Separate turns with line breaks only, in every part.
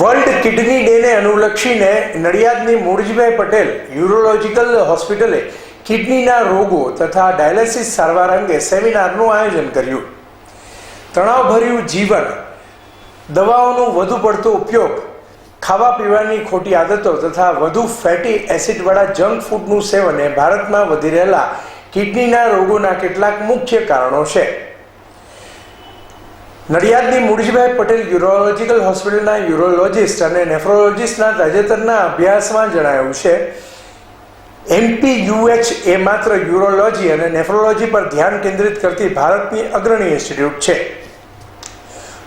World kidney ડેને અનુલક્ષીને નડિયાદની મૂળજીભાઈ પટેલ યુરોલોજીકલ હોસ્પિટલે કિડનીના રોગો તથા ડાયાલિસિસ સારવાર અંગે સેમિનારનું આયોજન કર્યું. તણાવભર્યું જીવન, દવાઓનો વધુ પડતો ઉપયોગ, ખાવા પીવાની ખોટી આદતો તથા વધુ ફેટી એસિડવાળા જંક ફૂડનું સેવન એ ભારતમાં વધી રહેલા કિડનીના રોગોના કેટલાક મુખ્ય કારણો છે. નડિયાદની મૂળજીભાઈ પટેલ યુરોલોજીકલ હોસ્પિટલના યુરોલોજિસ્ટ અને નેફ્રોલોજિસ્ટના તાજેતરના અભ્યાસમાં જણાયું છે એમપીયુએચ એ માત્ર યુરોલોજી અને નેફ્રોલોજી પર ધ્યાન કેન્દ્રિત કરતી ભારતની અગ્રણી ઇન્સ્ટિટ્યૂટ છે.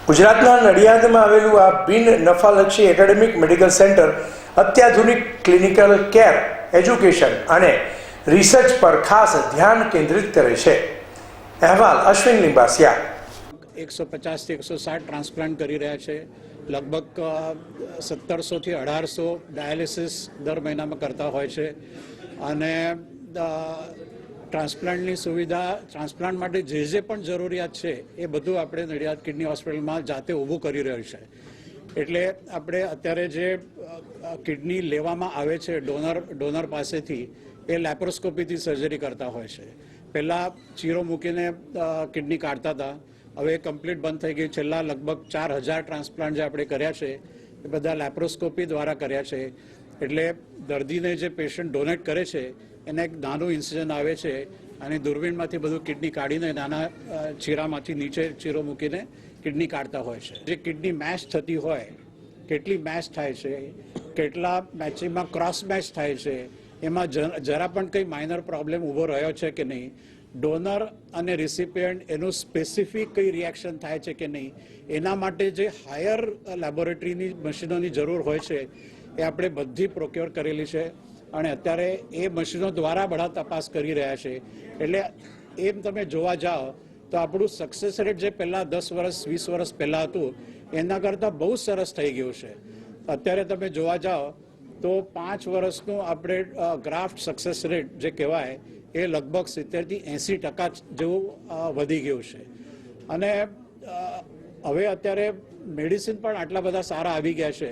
ગુજરાતના નડિયાદમાં આવેલું આ બિન નફાલક્ષી એકેડેમિક મેડિકલ સેન્ટર અત્યાધુનિક ક્લિનિકલ કેર એજ્યુકેશન અને રિસર્ચ પર ખાસ ધ્યાન કેન્દ્રિત કરે છે. અહેવાલ અશ્વિન લિંબાસિયા.
એકસો પચાસથી એકસો સાઠ ટ્રાન્સપ્લાન્ટ કરી રહ્યા છે. લગભગ સત્તરસોથી અઢારસો ડાયાલિસિસ દર મહિનામાં કરતા હોય છે. અને ટ્રાન્સપ્લાન્ટની સુવિધા, ટ્રાન્સપ્લાન્ટ માટે જે જે પણ જરૂરિયાત છે, એ બધું આપણે નડિયાદ કિડની હોસ્પિટલમાં જાતે ઊભું કરી રહ્યું છે. એટલે આપણે અત્યારે જે કિડની લેવામાં આવે છે, ડોનર ડોનર પાસેથી, એ લેપ્રોસ્કોપીથી સર્જરી કરતા હોય છે. પહેલાં ચીરો મૂકીને કિડની કાઢતા હતા. હવે કમ્પ્લીટ બંધ થઈ ગઈ. છેલ્લા લગભગ ચાર હજાર ટ્રાન્સપ્લાન્ટ જે આપણે કર્યા છે, એ બધા લેપ્રોસ્કોપી દ્વારા કર્યા છે. એટલે દર્દીને જે પેશન્ટ ડોનેટ કરે છે, એને એક નાનું ઇન્સિજન આવે છે અને દૂરબીનમાંથી બધું કિડની કાઢીને નાના ચીરામાંથી નીચે ચીરો મૂકીને કિડની કાઢતા હોય છે. જે કિડની મેચ થતી હોય, કેટલી મેચ થાય છે, કેટલા મેચિંગમાં ક્રોસ મેચ થાય છે એમાં જરા પણ કંઈ માઇનર પ્રોબ્લેમ ઊભો રહ્યો છે કે નહીં? ડોનર અને રિસિપિયન્ટ એનું સ્પેસિફિક કઈ રિએક્શન થાય છે કે નહીં? એના માટે જે હાયર લેબોરેટરીની મશીનોની જરૂર હોય છે, એ આપણે બધી પ્રોક્યોર કરેલી છે. અને અત્યારે એ મશીનો દ્વારા બધા તપાસ કરી રહ્યા છે. એટલે એમ તમે જોવા જાઓ, તો આપણું સક્સેસ રેટ જે પહેલાં દસ વર્ષ, વીસ વર્ષ પહેલાં હતું, એના કરતાં બહુ સરસ થઈ ગયું છે. અત્યારે તમે જોવા જાઓ તો પાંચ વર્ષનું આપણે ગ્રાફ્ટ સક્સેસ રેટ જે કહેવાય, એ લગભગ સિત્તેરથી એંસી ટકા જેવું વધી ગયું છે. અને હવે અત્યારે મેડિસિન પણ આટલા બધા સારા આવી ગયા છે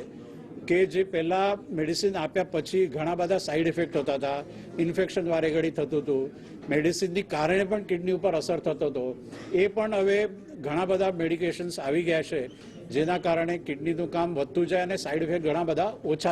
કે જે પહેલાં મેડિસિન આપ્યા પછી ઘણા બધા સાઈડ ઇફેક્ટ થતા હતા. ઇન્ફેક્શન વારે ઘડી થતું હતું. મેડિસિનની કારણે પણ કિડની ઉપર અસર થતો હતો. એ પણ હવે ઘણા બધા મેડિકેશન્સ આવી ગયા છે જેના કારણે કિડનીનું કામ વધતું જાય અને સાઈડ ઇફેક્ટ ઘણા બધા ઓછા